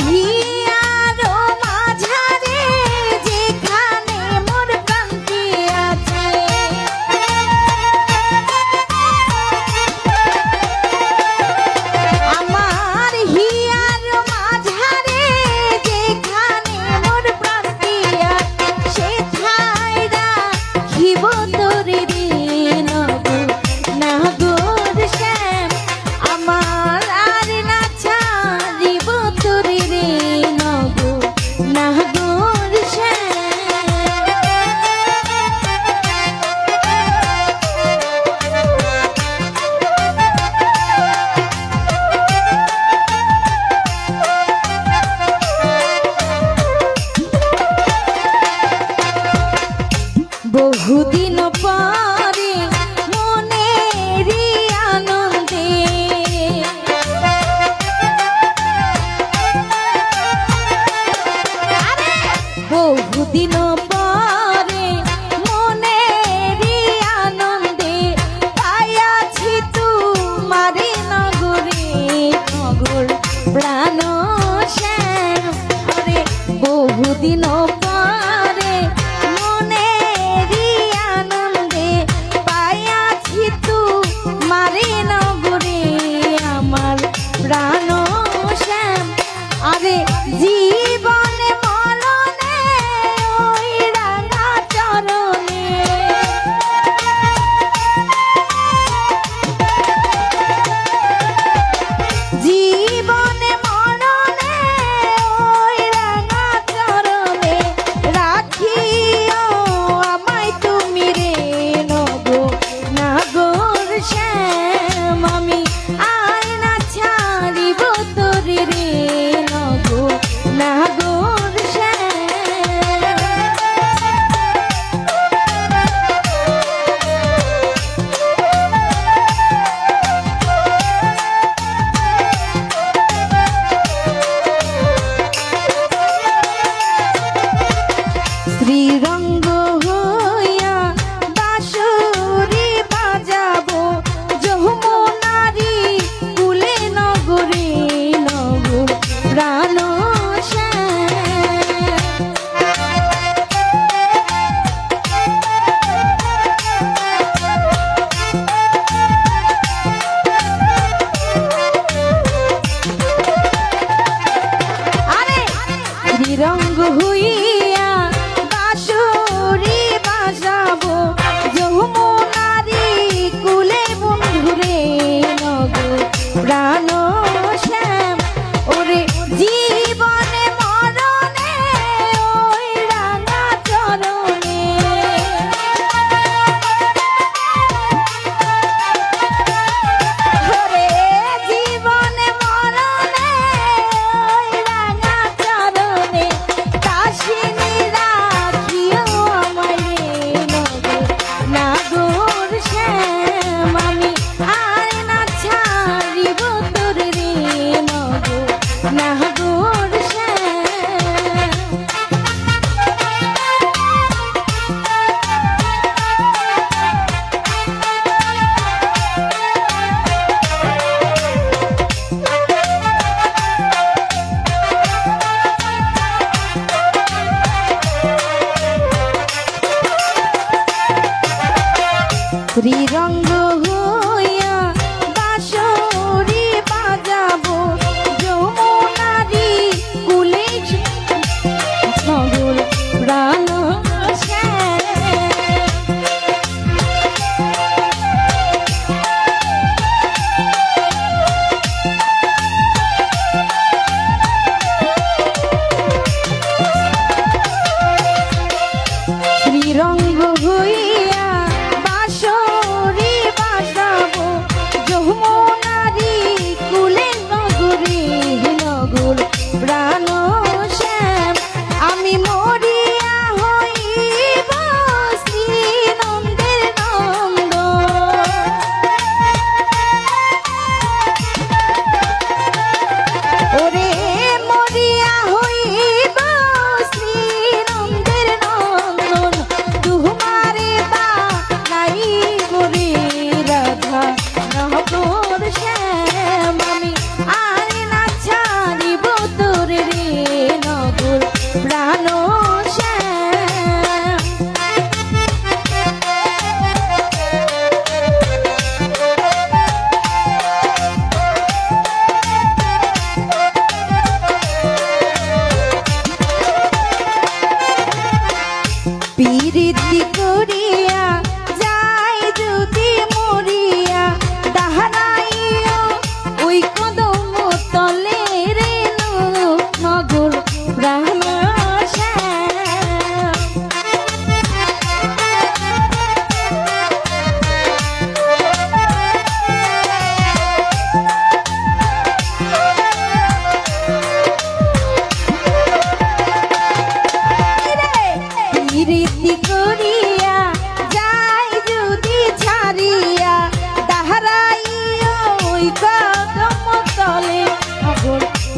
here. শ্রীরঙ্গ হইয়া বাসুরি বাজাবো। যমুনারি কুলে নগরে নগর প্রাণ রঙ্গ হুই নাগর যমুনারি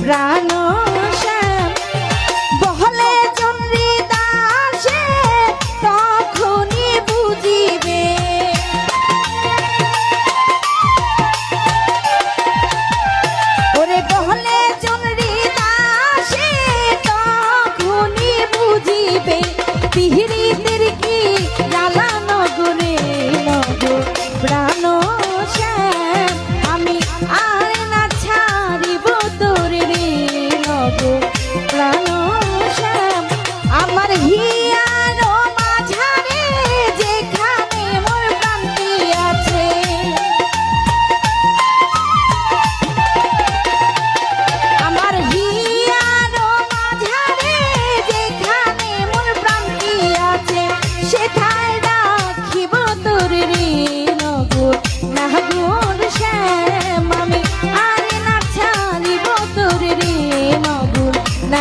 প্রাণ না